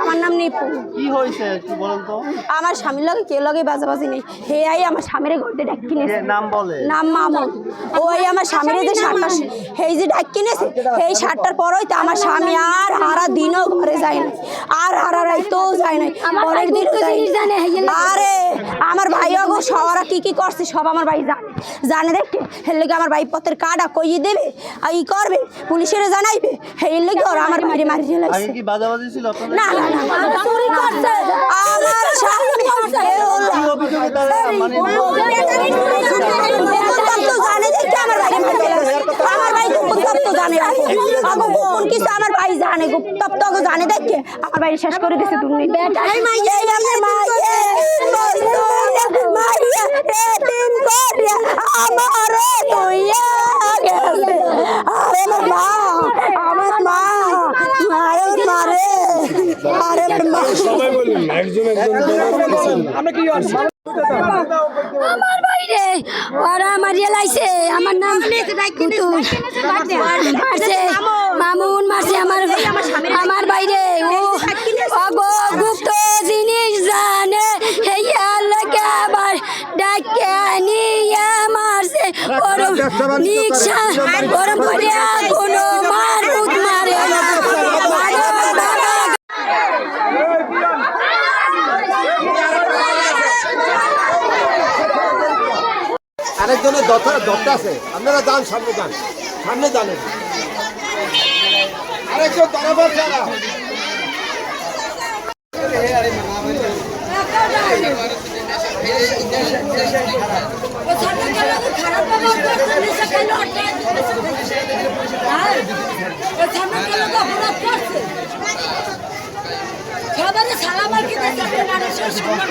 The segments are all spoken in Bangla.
আমার নাম নিপু কি হয়েছে একটু তো আমার স্বামীর লগে কেউ লগে বাজাবাজি নেই? হে আই আমার স্বামীর ঘরতে ডাক কিনেছে নাম বলে? নাম মামুন। ওই আমার স্বামীর যে শার্টটা যে ডাক কিনেছে সেই শার্টটার পরই তো আমার স্বামী আর হারা দিনও ঘরে যায় না আর হারা রাইতেও যায় না পরের দিন জানে আরে আমার ভাই আগো সবারা কি কি করছে সব আমার ভাই জানে। জানে দেখে হের লেগে আমার ভাই পথের কাটা কইয়ে দেবে আর ই করবে পুলিশের জানাইবে হের লেগে ওরা আমার ভাইরে মারি আগে কি বাজাবাজি ছিল আপনাদের না না না আমার স্বামী কি অভিযোগে তারা মানে আমার ভাই আমার ভাই গোপন তত্ত্ব জানে গোপন কিছু আমার ভাই জানে গোপন তত্ত্ব জানে দেখে আমার ভাই শেষ করে দিছে তুমি আমার মা মা আরে সবাই একজন একজন আমার বাইরে ওরা মারিয়ে লাইছে আমার নাম মারছে মামুন। মারছে আমার আমার বাইরে। ও অগো জিনিস জানে হেয়া লাগে আবার ডাকে নিয়ে মারছে। ওরম নিক্সা ওরম করে কোনো মার মুখ মারে না মারো বাবা আরেকজনের দরকার দরকার আছে। আপনারা যান সামনে যান। সামনে জানেন আরেকজন সম্মান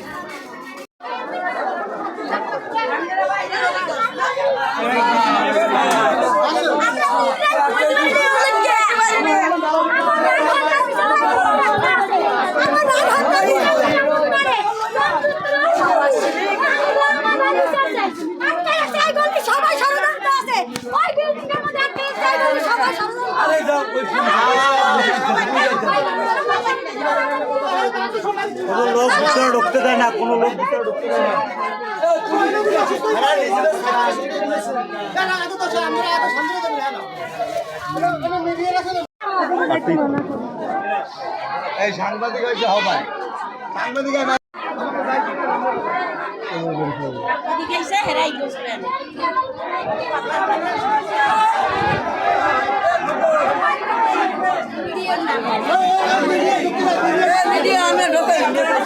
করছে সবাই ষড়যন্ত্র আছে ওই বিল্ডিংয়ের মধ্যে আপনি সেই গলি সবাই ষড়যন্ত্র কোনো লোক ভিতরে ঢুকতে দেয় না কোনো লোক ভিতরে ঢুকতে দেয় না। এই সাংবাদিক হয়েছে হবাই। সাংবাদিক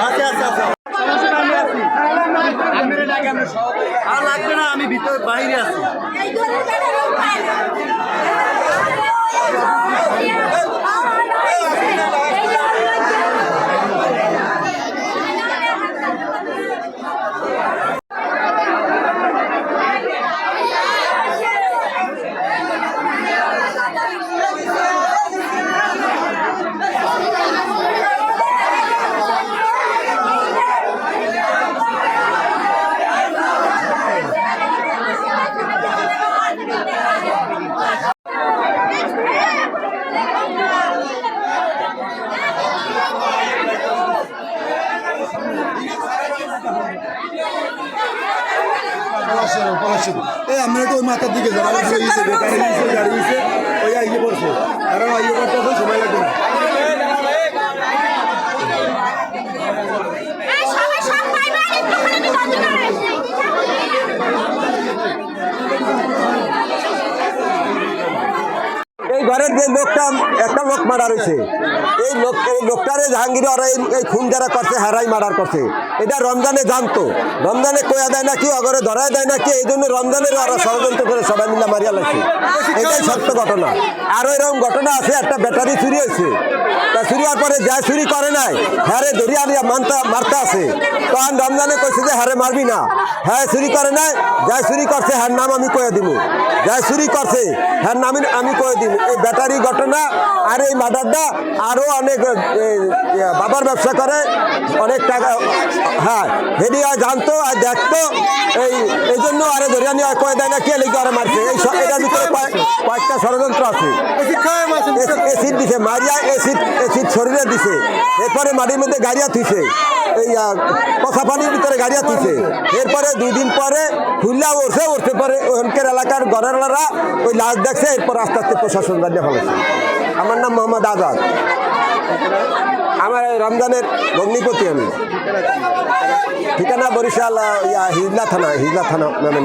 আচ্ছা আচ্ছা আচ্ছা সমস্যা নাই, আমি আছি আর লাগবে না আমি ভিতরে বাইরে আছি এই আমরা তো ওই মাথার দিকে যাব আমার গাড়ি নিচে গাড়ি নিচে গাড়ি নিচে ওই আইয়ে পড়ছে। আর আইয়ে পড়তে সময় লাগবে না। এই ঘরের যে লোকটা একটা লোক মার্ডার হয়েছে এই লোক এই লোকটারে জাহাঙ্গীর এই খুন যারা করছে হারাই মার্ডার করছে। এটা রমজানে জানতো। রমজানে কয়া দেয় নাকি অগরে ধরায় দেয় নাকি এই জন্য রমজানের ওরা ষড়যন্ত্র করে সবাই মিলে মারিয়া লাগছে এটাই সত্য ঘটনা। আরও এরকম ঘটনা আছে, একটা ব্যাটারি চুরি হয়েছে। তা চুরি হওয়ার পরে যা চুরি করে নাই হ্যারে ধরিয়া নিয়ে মানতা, মারতে আছে। তখন রমজানে কইছে যে হারে মারবি না। হ্যাঁ চুরি করে নাই যা চুরি করছে হ্যার নাম আমি কয়ে দিব যা চুরি করছে হ্যার নাম আমি কয়ে দিব এই ব্যাটারি ঘটনা আর এই মার্ডারটা আরও অনেক বাবার ব্যবসা করে, অনেক টাকা হ্যাঁ হেডিয়া জানতো আর দেখতো। এই এই জন্য আরে ধরিয়া নিয়ে কয়ে দেয় না কে লিখে আরে মারছে? এই এটার ভিতরে কয়েকটা ষড়যন্ত্র আছে। এসিড দিছে মারিয়া এসিড এসিড শরীরে দিছে। এরপরে মাটির মধ্যে গাড়িয়া থুইছে। এই আহ, পানির ভিতরে গাড়িয়া থুইছে। এরপরে দুই দিন পরে খুললা উঠছে উঠতে পরে ওখানকার এলাকার গড়েররা ওই লাশ দেখছে এরপর আস্তে আস্তে প্রশাসন জানিয়ে ফেলেছে আমার নাম মোহাম্মদ আজাদ। আমার রমজানের ভগ্নিপতি আমি। ঠিকানা বরিশাল হিজলা থানা হিজলা থানা নামের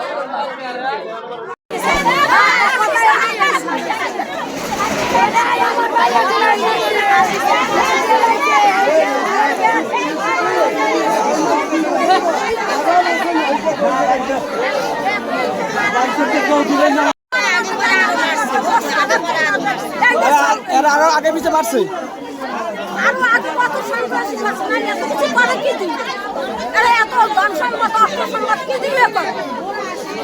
আগে পিছিয়ে মারছে। আরও আগে কত সন্ত্রাসী মারছে না এত কিছু করে কি দিবে? আরে এত ধন সম্পদ অর্থ সম্পদ কি দিবে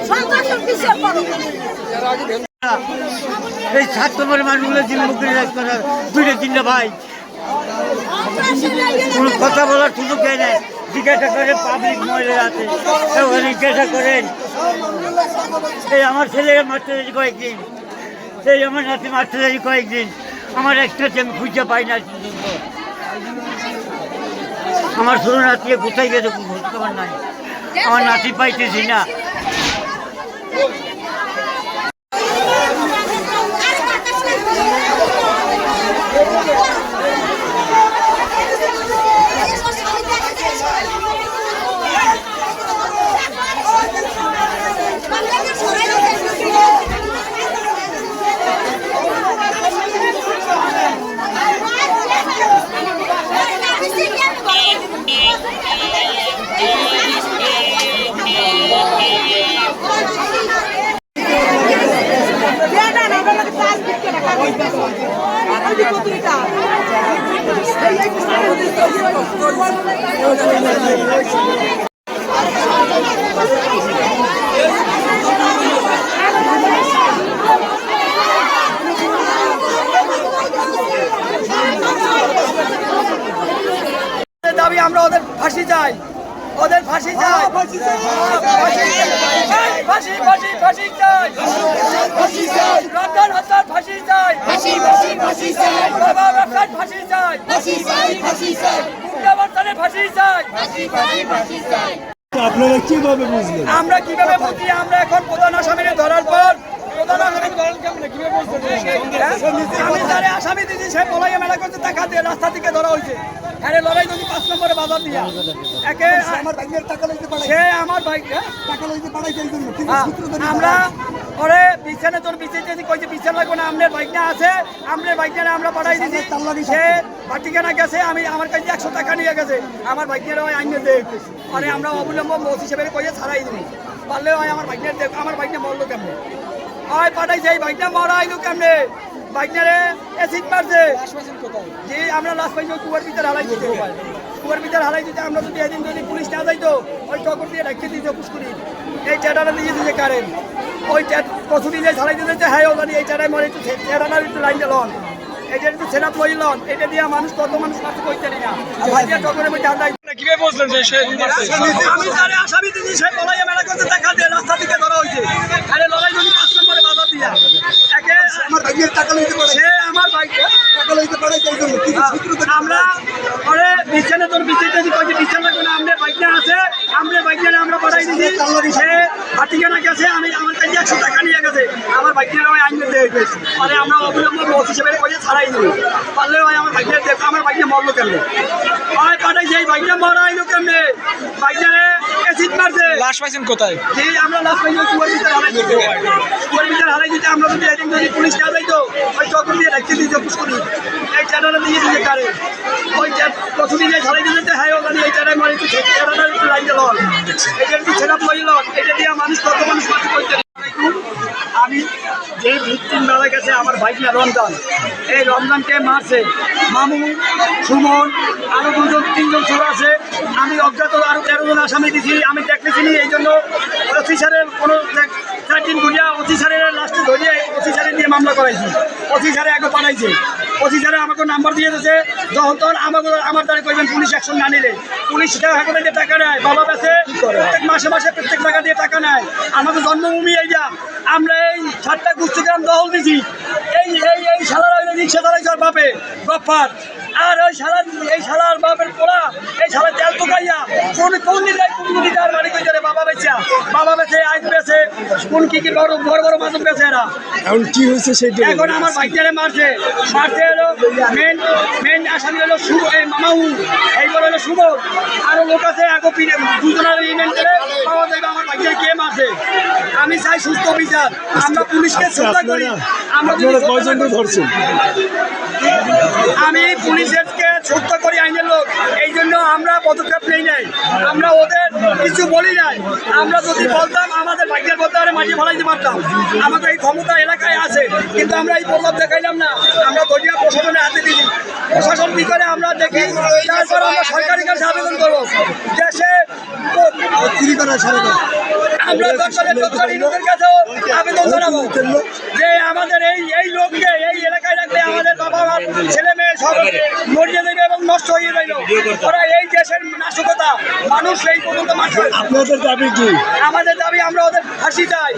সন্ত্রাসের পিছিয়ে পড়ো এই মানুষগুলো দিন মুখে করে। দুইটা তিনটা ভাই। কোনো কথা বলার সুযোগ দেয় না জিজ্ঞাসা করে পাবলিক মহিলা আছে। ওখানে জিজ্ঞাসা করেন এই আমার ছেলে মারতে যাচ্ছি কয়েকদিন এই আমার নাতি মারতে যাচ্ছি কয়েকদিন আমার একটা আমি খুঁজে পাই না। আমার ছোট নাতি কোথায় গেছে খোঁজ খবর নাই। আমার নাতি পাইতেছি না। দাবি আমরা ওদের ফাঁসি চাই। ওদের ফাঁসি চাই। ফাঁসি ফাঁসি ফাঁসি ফাঁসি চাই। রমজান হত্যার ফাঁসি চাই। বাবা ব্যবসার ফাঁসি চাই। গুন্ডাবর্তনের ফাঁসি চাই আপনারা কীভাবে বুঝলেন? আমরা কীভাবে বুঝি? আমরা এখন প্রধান আসামিকে ধরার পর আমি যারে আসামি দিয়েছি সে পলাইয়া মেলা করছে টাকা দিয়ে রাস্তা থেকে ধরা হয়েছে। আরে লড়াই যদি পাঁচ নম্বরে বাজার দিয়া। একে আমার ভাগ্যের টাকা লইতে পারে সে আমার হ্যাঁ? টাকা লইতে হ্যাঁ, আমরা পরে বিছানে তোর বিছাইতে কইছে বিছান লাগবে না? আমনের বাইক না আছে আমনের বাইক না আমরা পাঠাই দিছি। সে ঠিকানা গেছে আমি আমার কাছে একশো টাকা নিয়ে গেছে। আমার বাইক নিয়ে ওই আইনে দেখ মানে আমরা অবিলম্ব মৌসি হিসেবে কইয়ে ছাড়াই দিবি। পারলে হয় আমার বাইক দেখ আমার বাইক নিয়ে মরলো কেমনে? হয় পাঠাইছে এই বাইক না মরা আইলো কেমনে? বাইক নিয়ে এসিড মারছে। যে আমরা লাস্ট পাইছি ওই কুয়ার ভিতরে হালাই দিতে কুয়ার ভিতরে হালাই দিতে আমরা যদি এদিন যদি পুলিশ না যাইতো ওই টকর দিয়ে রাখিয়ে দিতে পুষ্করি এই টেটাটা দিয়ে দিতে কারেন্ট। ওই কচুরি যে ছাড়াই দিতে হ্যাঁ ওখানে এই চারাই মরে একটু চেরানার একটু লাইনটা লন। এটা একটু সেরাপ লই লন এটা দিয়ে মানুষ কত মানুষ মারতে করতে না। ভাজিয়া টকরের মধ্যে আন্দাজ কীভাবে বুঝলেন যে সে আমি তারে আসামি দিদি সে পলাইয়া মেলা করতে দেখা দিয়ে রাস্তা দিকে ধরা হয়েছে আরে লড়াই যদি পাঁচ নম্বরে বাধা দিয়া। একে আমার ভাইয়ের টাকা লইতে পারে। সে আমার বাইকে টাকা লইতে পারে সেই জন্য। থেকে আমরা পরে বিছানে তোর যদি বিছানা কোনো আমাদের বাইকটা আছে আমাদের বাইকটা আমরা পাঠাই দিছি। সে হাতিখানা গেছে, আমি আমার কাছে একশো টাকা নিয়ে গেছে। আমার ভাগ্যের আমি আইন দিয়ে গেছি মানে আমরা অবিলম্ব বস হিসেবে কইছে ছাড়াই দিল পারলে ভাই আমার ভাগ্যের দেখ, আমার ভাগ্যে মরলো কেমনে? ভাই পাঠাই, সেই ভাগ্যে মরাইলো কেমনে? বাইকটা অ্যাসিড মারছে লাশ পাইছেন কোথায়? এই আমরা লাস্ট পাইলে কুয়ার ভিতরে হারাই দিতে কুয়ার ভিতরে। হারাই দিতে আমরা যদি এদিন যদি পুলিশ না যাইতো ওই চক্র দিয়ে রাখতে দিতে পুষ্করি এই চ্যানেলে দিয়ে দিতে কারে? ওই কচুরি যে ছাড়াই দিতে হ্যাঁ ওখানে এই চ্যানেল মারি তুই চ্যানেলের লাইন লন। এটা একটু ছেড়া এটা দিয়ে মানুষ কত মানুষ আমি যে ভিত্তিম দাদা গেছে, আমার ভাই না, রমজান। এই রমজানকে মারছে মামু, সুমন আরও দুজন, তিনজন ছোট আছে। আমি অজ্ঞাত, আরও তেরো জন আসামি দিছি, আমি দেখতেছি এই জন্য অফিসারের কোনো চার দিন ঘুরিয়া অফিসারের লাস্টে ধরিয়ে অফিসারের নিয়ে মামলা করাইছি। অফিসারে এখন পাঠাইছে। অফিসারে আমাকে নাম্বার দিয়ে দিয়েছে যখন তখন আমাকে আমার দ্বারা কইবেন পুলিশ অ্যাকশন না নিলে। পুলিশ টাকা করে দিয়ে টাকা নেয় বাবা কাছে প্রত্যেক মাসে মাসে প্রত্যেক টাকা দিয়ে টাকা নেয়। আমাকে জন্মভূমি এইটা আমরা এই সাতটা গুষ্টিগ্রাম দখল দিছি। এই এই এই শালার ওই রিক্সা চালাইছে ওর বাপে গফার আর ওই শালার এই শালার বাপের পোড়া এই শালার তেল তো টুকাইয়া কোন কোন দিন কোন দিন কোন কি কি বড় বড় বড় মাছ বেচে এরা? এখন কি হয়েছে সেটা এখন আমার বাইকটারে মারছে। মারছে হলো মেন মেন আসামি হলো শুভ এই মামাউ এইবার হলো শুভ। আরও লোক আছে আগে পিড়ে দুজনের ইভেন্ট পাওয়া যাবে আমার বাইকটারে কে মারছে। আমি চাই সুস্থ বিচার। আমরা পুলিশকে শ্রদ্ধা করি। আমরা কয়জনকে ধরছেন? আমি ছোট্ট করি আইনের লোক। এই জন্য আমরা পদক্ষেপ নেই নাই। আমরা ওদের কিছু বলি নাই। আমরা যদি বলতাম, আমাদের ভাগ্যের বলতে পারে মাটি ফলাইতে পারতাম। আমাদের এই ক্ষমতা এলাকায় আছে, কিন্তু আমরা এই প্রভাব দেখাইলাম না। আমরা দলীয় প্রশাসনের হাতে দিই প্রশাসন কি করে? আমরা দেখি তারপর আমরা সরকারি কাছে আবেদন করব। দেশে চুরি আমরা আবেদন জানাব। যে আমাদের এই এই লোককে, এই এলাকায় রাখলে আমাদের বাবা মা ছেলে মেয়ে সব মরিয়ে দেবে এবং নষ্ট হয়ে রইল ওরা এই দেশের নাশকতা মানুষ এই পর্যন্ত আপনাদের দাবি কি আমাদের দাবি আমরা ওদের ফাঁসি চাই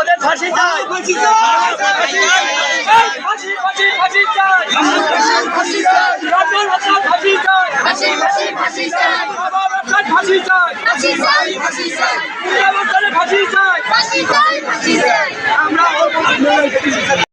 ওদের ফাঁসি চাই ফাঁসি ফাঁসি ফাঁসি ফাঁসি চাই ফাঁসি চাই ফাঁসি চাই ফাঁসি ফাঁসি ফাঁসি চাই বাবা হাসান ফাঁসি চাই ফাঁসি চাই ফাঁসি চাই ফাঁসি চাই ফাঁসি চাই ফাঁসি চাই আমরা